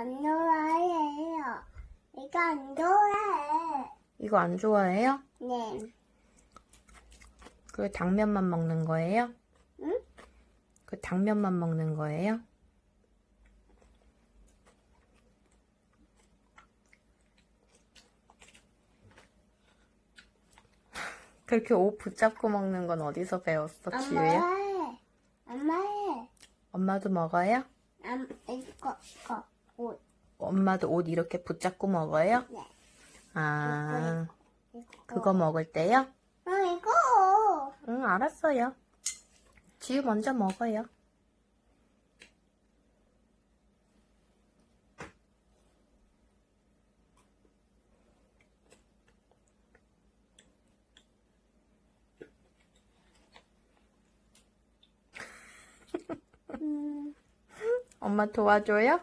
안 좋아해요. 이거 안 좋아해. 이거 안 좋아해요? 네. 그 당면만 먹는 거예요? 응? 그 당면만 먹는 거예요? 그렇게 옷 붙잡고 먹는 건 어디서 배웠어, 엄마 지우야? 해. 엄마 해. 엄마도 먹어요? 엄, 이거, 이거, 옷. 엄마도 옷 이렇게 붙잡고 먹어요? 네. 아, 이거. 그거 먹을 때요? 어, 이거. 응, 알았어요. 지우 먼저 먹어요. 음, 엄마 도와줘요?